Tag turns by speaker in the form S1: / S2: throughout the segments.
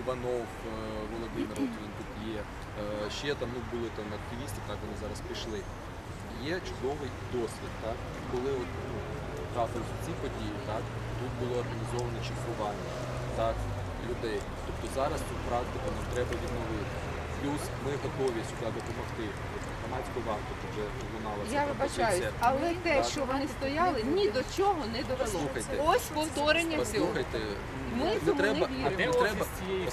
S1: Іванов, е, Володимир, от він тут є. Е, Ще там ну, були там активісти, так вони зараз пішли. Є чудовий досвід, так? Коли от, ну, трапилися ці події, так? тут було організоване чергування так, людей. Тобто зараз цю практику нам треба відновити. Плюс ми готові сюди допомогти. Громадську варту вже лунала ця
S2: Я вибачаюсь,
S1: пропозиція.
S2: але те, що вони стояли, ні до чого не довело.
S1: Послухайте.
S2: Ось повторення цього.
S1: Послухайте,
S2: Ми
S1: не
S2: цьому
S1: треба,
S2: не
S1: а
S2: віримо.
S1: не треба.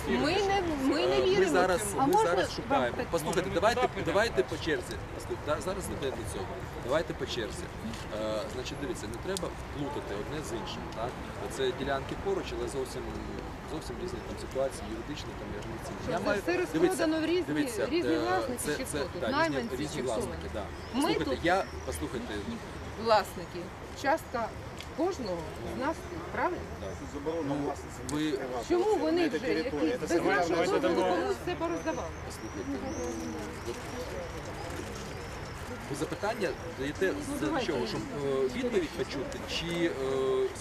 S2: Ми не, ми не
S1: Е,
S2: віримо.
S1: Ми зараз,
S2: цьому. А
S1: ми зараз шукаємо.
S2: питання?
S1: Послухайте, давайте, давайте по черзі. Послухайте, да, зараз не йде до цього. Давайте по черзі. Е, значить, дивіться, не треба плутати одне з іншим. Так? Це ділянки поруч, але зовсім зовсім різні там ситуації, юридичні там і Я
S2: це
S1: маю-
S2: все розпродано в різні-
S1: дивіться,
S2: різні
S1: е,
S2: власники
S1: це,
S2: чи
S1: це,
S2: хто тут?
S1: да,
S2: Найманці
S1: різні, різні
S2: чи хто
S1: власники,
S2: вони?
S1: да.
S2: Ми
S1: Послухайте,
S2: тут-
S1: я, послухайте,
S2: Власники. Частка кожного з нас, правильно?
S1: ну, ви
S2: Чому вони вже якісь без нашого дозволу комусь це пороздавали?
S1: Послухайте, от ви запитання даєте
S2: Ну,
S1: з чого, щоб е, відповідь почути чи е,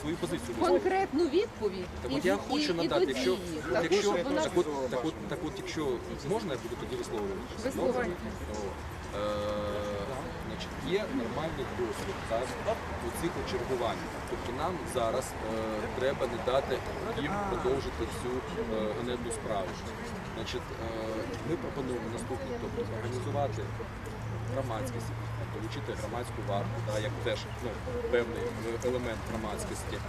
S1: свою позицію?
S2: Конкретну відповідь.
S1: Так от я хочу надати, якщо, якщо так, от, так, от, так от, якщо можна, я буду тоді. Добре? О, е, Значить, є нормальний досвід так, у цих чергувань. Тобто нам зараз е, треба не дати їм продовжити цю е, ганебну справу. Значить, е, ми пропонуємо наступне, тобто організувати громадськість, долучити громадську варту, да, як теж ну, певний елемент громадськості. Е,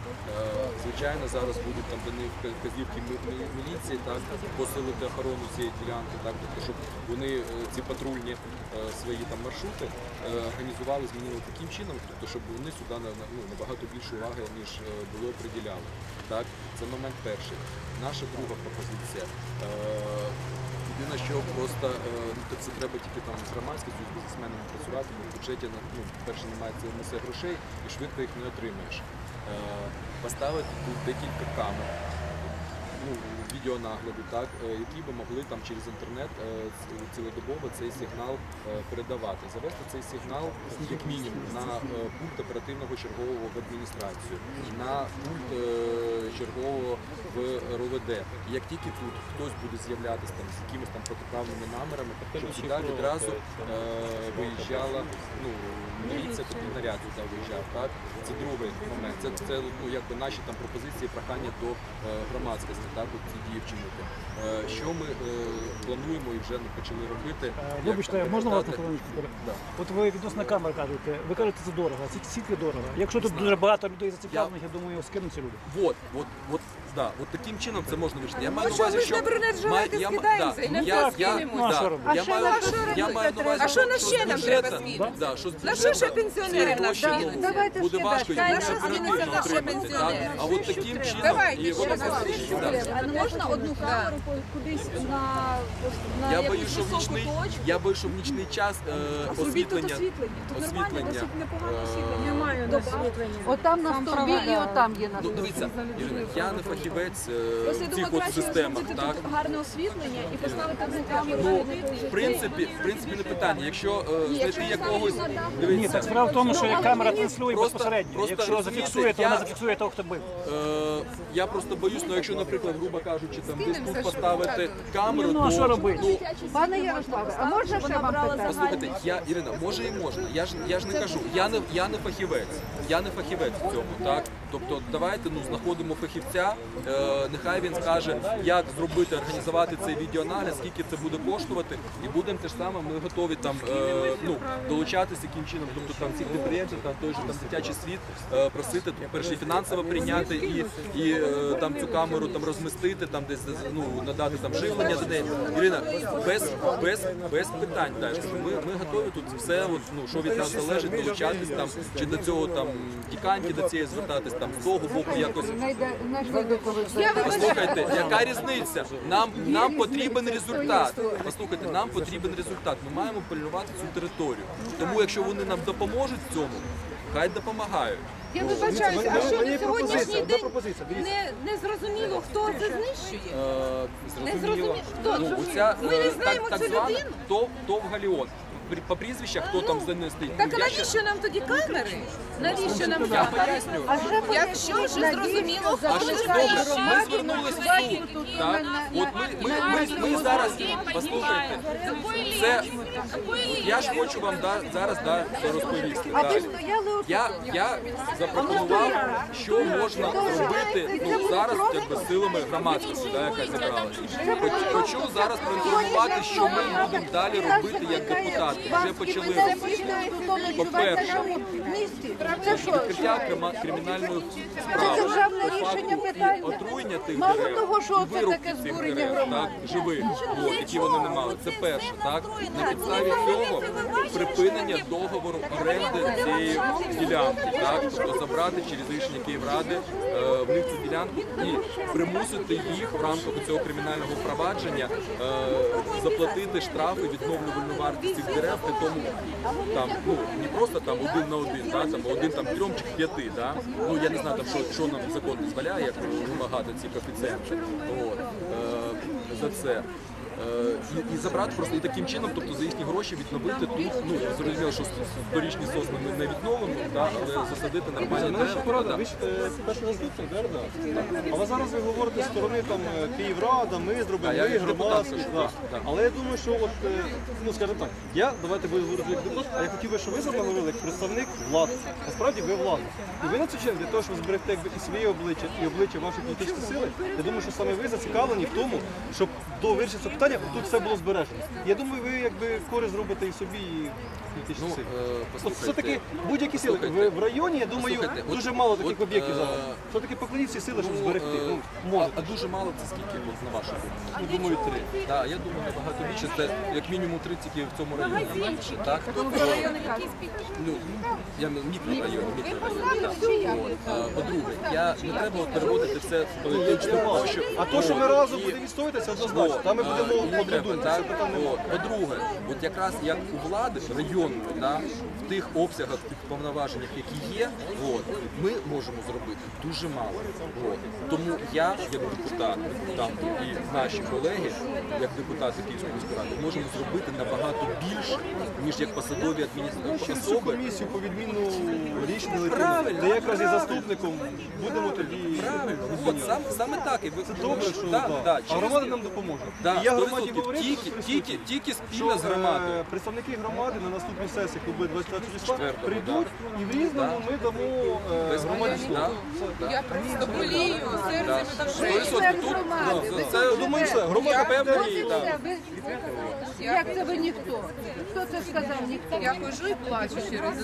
S1: звичайно, зараз будуть там дані вказівки мі- мі- міліції, так, посилити охорону цієї ділянки, так, тобто, щоб вони е, ці патрульні е, свої там маршрути організували, змінили таким чином, тобто, щоб вони сюди ну, набагато більше уваги, ніж було приділяли. Так, це момент перший. Наша друга пропозиція. Єдине, що просто е, ну, це треба тільки там з громадськістю, з бізнесменами працювати, бо в бюджеті ну, перше немає несе грошей і швидко їх не отримаєш. Е, поставити тут декілька камер, ну, відеонагляду, так, е, які би могли там через інтернет е, цілодобово цей сигнал е, передавати. Завести цей сигнал як мінімум на пункт оперативного чергового в адміністрацію, на пункт чергового в РОВД. І Як тільки тут хтось буде з'являтися там з якимись там протиправними намірами, щоб сюди відразу е, виїжджала ну, міліція, тобто наряд сюди виїжджав. Так? Це другий момент. Це, це ну, якби наші там пропозиції, прохання до е, громадськості, так, от ці дії вчинити. Е, що ми е, плануємо і вже почали робити. як,
S3: Вибачте, можна вас на хвилиночку?
S1: Да.
S3: От ви відносно камер кажете, ви кажете, це дорого. Скільки- дорого? Якщо тут дуже багато людей зацікавлених, я думаю, скинуться люди.
S1: Вот, вот, вот, да, от таким чином це можна вирішити. Я маю
S2: Ну
S1: на
S2: що,
S1: увазі, що
S2: на
S1: маю- я
S2: скидаємося і на
S1: я,
S2: все
S1: я, я маю- я маю на увазі,
S2: А що нам
S1: з
S2: ще нам треба скинути?
S1: Да, що
S2: На що ще пенсіонери нам
S1: ну,
S2: Давайте
S1: буде
S2: ще
S1: важко
S2: На що
S1: оперативно
S2: скинуться наші пенсіонери?
S1: А от таким чином
S2: Давайте
S1: і
S2: ще
S1: воно
S2: раз.
S1: Да.
S4: А не можна одну камеру кудись на, на
S1: Я боюсь, що в
S4: високу
S1: нічний,
S4: точку?
S1: я боюсь, що в нічний час е,
S4: А зробіть тут
S1: освітлення,
S4: освітлення. Тут нормально,
S1: освітлення,
S4: досить
S1: е,
S4: освітлення.
S5: Немає освітлення.
S2: Отам на стовбі і отам є на
S1: Ну дивіться, Ірина, я не фахівець е,
S4: Просто я
S1: в цих от
S4: краще
S1: системах,
S4: зробити
S1: так?
S4: тут гарне освітлення і поставити одну камеру.
S1: Ну, в принципі, в принципі, не питання. Якщо е, знайти якогось,
S4: на.
S3: Ні,
S1: дивіться,
S3: так справа в тому, що як камера транслює
S1: Просто-
S3: безпосередньо.
S1: просто
S3: Якщо
S1: розумієте,
S3: зафіксує, то
S1: я-
S3: вона зафіксує того, хто бив.
S1: е, я просто боюсь, ну якщо, наприклад, грубо кажучи, там десь тут поставити камеру,
S3: Ну, а що робити?
S1: ну,
S2: Пане Ярославе, а можна ще вам питання?
S1: Послухайте, я Ірина, може і можна. Я ж я ж не кажу, я не я не фахівець. Я не фахівець в цьому, так? Тобто давайте ну знаходимо фахівця. Е, нехай він скаже, як зробити, організувати цей відеонагляд, скільки це буде коштувати, і будемо те ж саме. Ми готові там е, ну долучатися яким чином. Тобто там цих підприємців, там той же там дитячий світ е, просити тут перше фінансово прийняти і, і е, там цю камеру там розмістити, там десь ну надати там живлення до неї. Ірина, без без без питань. Я ми, ми готові тут все, от, ну що від нас залежить, долучатись там чи до цього там діканьки до цієї звертатись, там з того боку якось. Послухайте, яка різниця? Нам нам потрібен результат. Послухайте, нам потрібен результат. Ми маємо полювати цю територію. Тому, якщо вони нам допоможуть в цьому, хай допомагають.
S2: Я вибачаюся, а що на сьогоднішній день не, не зрозуміло, хто це знищує?
S1: Е,
S2: Не
S1: зрозуміло.
S2: Хто?
S1: Ну, оця,
S2: Ми не
S1: е,
S2: знаємо
S1: так,
S2: цю
S1: звана
S2: людину.
S1: ТОВ, ТОВ Галіон. По прізвищах, хто там за ним стоїть.
S5: Так а
S1: я
S5: навіщо нам тоді камери? Навіщо нам
S1: Я
S5: камери?
S1: поясню.
S5: Якщо вже зрозуміло,
S1: А що
S5: ж
S1: добре, ми звернулися в суд. Так? От ми, ми, ми, ми зараз, послухайте, це, я ж хочу вам да, зараз да, це розповісти. далі. Я, я запропонував, що можна робити ну, зараз якби, силами громадськості, да, яка зібралася. Хоч- Хочу зараз проінформувати, що ми будемо далі робити як депутати. Вже почали По-перше,
S6: Це
S1: відкриття кримінальної справи.
S6: Це державне рішення питання.
S1: Отруєння тих
S6: Мало того, що це таке збурення
S1: так, живих, які вони не мали. Це перше, так? На підставі цього припинення договору оренди цієї ділянки, так? Тобто забрати через рішення Київради е, в них цю ділянку і примусити їх в рамках цього кримінального провадження е, заплатити штрафи, відновлювальну вартість цих дерев, при тому там, ну, не просто там один на один, да, там один там трьом чи п'яти, да? ну я не знаю, там, що, що нам закон дозволяє, як вимагати ці коефіцієнти. От, е, за це. Е, і, і забрати просто і таким чином, тобто за їхні гроші відновити тут, ну зрозуміло, що сторічні сосни не, не відновимо, да, але засадити нормальні дерева.
S2: порада, ви ж е, перший заступник, да? Але зараз ви говорите з сторони там е, Київрада, ми зробимо,
S1: Да,
S2: ми
S1: так.
S2: Але я думаю, що от, ну скажімо так, я, давайте буду говорити як депутат, а я хотів би, щоб ви зараз говорили як представник влади. Насправді ви влада. І ви на цю час для того, щоб зберегти якби, і своє обличчя, і обличчя вашої політичної сили, я думаю, що саме ви зацікавлені в тому, щоб до вирішення цього питання тут все було збережено. Я думаю, ви якби користь зробите і собі, і політичній
S1: Ну, е,
S2: От
S1: послухайте,
S2: все-таки будь-які сили. В, в районі, я думаю,
S1: от-
S2: дуже мало таких
S1: от,
S2: об'єктів
S1: е,
S2: зараз. Все-таки покладіть всі сили, щоб
S1: Ну,
S2: зберегти.
S1: е,
S2: Ну,
S1: а, а дуже мало це скільки, от, на вашу думку?
S2: Ну, думаю, три.
S1: Так, я думаю, набагато більше. Це як мінімум три тільки в цьому районі. Так? Ну, я мікрорайон, мікрорайон. так. От. А, По-друге, я не треба переводити все в політичну площу.
S2: А то, що ми разом будемо відстоюватися, однозначно. Там ми будемо? Це немає.
S1: По-друге, от якраз як у влади районної, да, в тих обсягах, тих повноваженнях, які є, от, ми можемо зробити дуже мало. От. Тому я, як депутат, там і наші колеги, як депутати Київської міської ради, можемо зробити набагато більше, ніж як посадові адміністративні
S2: Через цю
S1: особи.
S2: комісію по відміну рішення
S1: Правильно.
S2: Де якраз і заступником будемо тоді.
S1: Правильно, от сам, саме так. І ви,
S2: Це добре, що
S1: да,
S2: да.
S1: да,
S2: а
S1: через-
S2: громада нам допоможе.
S1: Да,
S2: я
S1: 100%.
S2: громаді говорив,
S1: тільки,
S2: що
S1: тільки, тільки спільно з
S2: що,
S1: громадою.
S2: е, представники громади на наступній сесії, яка буде 24 числа,
S1: Четвертого,
S2: прийдуть і в різному ми дамо е,
S1: Без
S2: громаді
S1: громадян,
S2: слово.
S1: да?
S5: Я просто болію, серце жаліємо.
S1: відсотків. Тут ну, це
S2: Думаю, все, громада
S6: і. Ви- Як це ви ніхто? Хто це сказав? Ніхто.
S5: Я хожу і плачу через